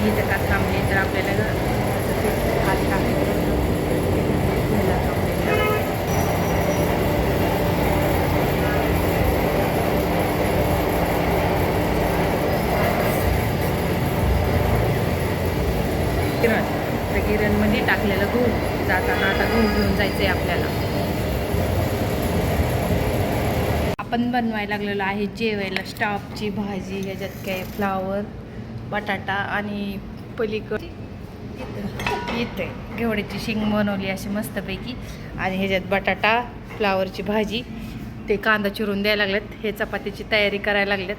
आणि जर का थांबले तर आपल्याला ते हात किरण तर किरणमध्ये टाकलेलं गहू जाताना आता गहू घेऊन जायचं आहे आपल्याला. आपण बनवायला लागलेलो आहे जेवायला स्टाफची भाजी ह्याच्यात काय फ्लावर बटाटा आणि पलीकड येते घेवड्याची शिंग बनवली अशी मस्तपैकी. आणि ह्याच्यात बटाटा फ्लावरची भाजी ते कांदा चिरून द्यायला लागलेत. हे चपातीची तयारी करायला लागलेत.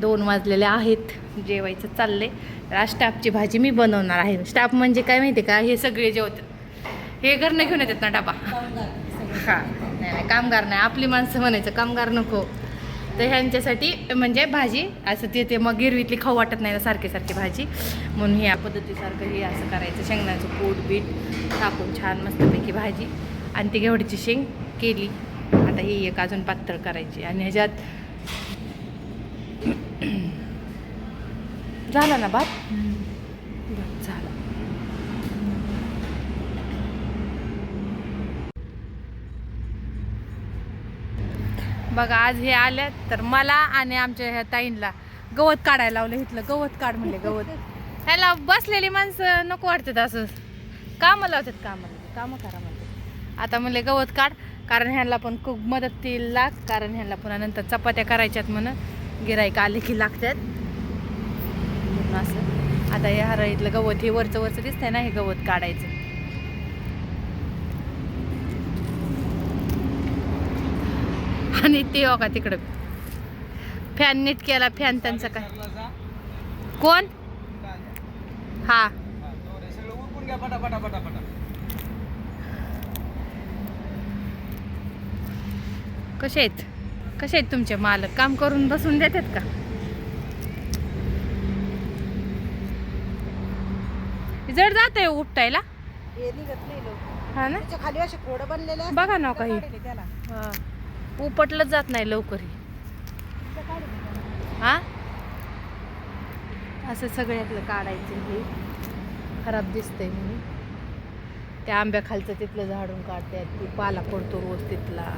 दोन वाजलेले आहेत. जेवायचं चाललंय. तर आज स्टाफची भाजी मी बनवणार आहे. स्टाफ म्हणजे काय माहिती का? हे सगळे जेवतात हे घरनं घेऊन येतात ना डबा. हा. नाही नाही कामगार नाही. आपली माणसं म्हणायचं कामगार नको. तर ह्यांच्यासाठी म्हणजे भाजी असं ते ते मग गिरवीतली खाऊ वाटत नाही ना सारखी सारखी भाजी. म्हणून ह्या पद्धतीसारखं हे असं करायचं. शेंगण्याचं पोट बीट टाकून छान मस्तपैकी भाजी. आणि ती घेवडीची शेंग केली. आता ही एक अजून पातळ करायची. आणि ह्याच्यात झाला ना भात झाला बघा आज हे आल्या तर मला आणि आमच्या ह्या ताईंला गवत काढायला लावलं इथलं गवत काढ म्हणले गवत. ह्याला बसलेली माणसं नको वाटतात असं. कामं लावतात कामाला कामं करा म्हणतात आता म्हणले गवत काढ कारण ह्यांना पण खूप मदत ती लाग कारण ह्यांना पुन्हा नंतर चपात्या करायच्यात म्हणून. गिरायक आले की लागतात. म्हणून असं. आता या हरळीतलं गवत हे वरचं वरचं दिसतंय ना हे गवत काढायचं. आणि ते हो का तिकडं. फॅन नीट केला फॅन त्यांचा काय. कोण? हा. कसे आहेत? कसे आहेत तुमचे मालक? काम करून बसून देतात का? जड जात आहे उपटायला. हे हा ना? खाली असे बनलेले बघा ना तिथं काही. उपटलंच जात नाही लवकर हे. हा? असं सगळ्यातलं काढायचं हे. खराब दिसतंय म्हणून. त्या आंब्याखालचं तिथलं झाडून काढतात ती पाला पडतो रोज तिथला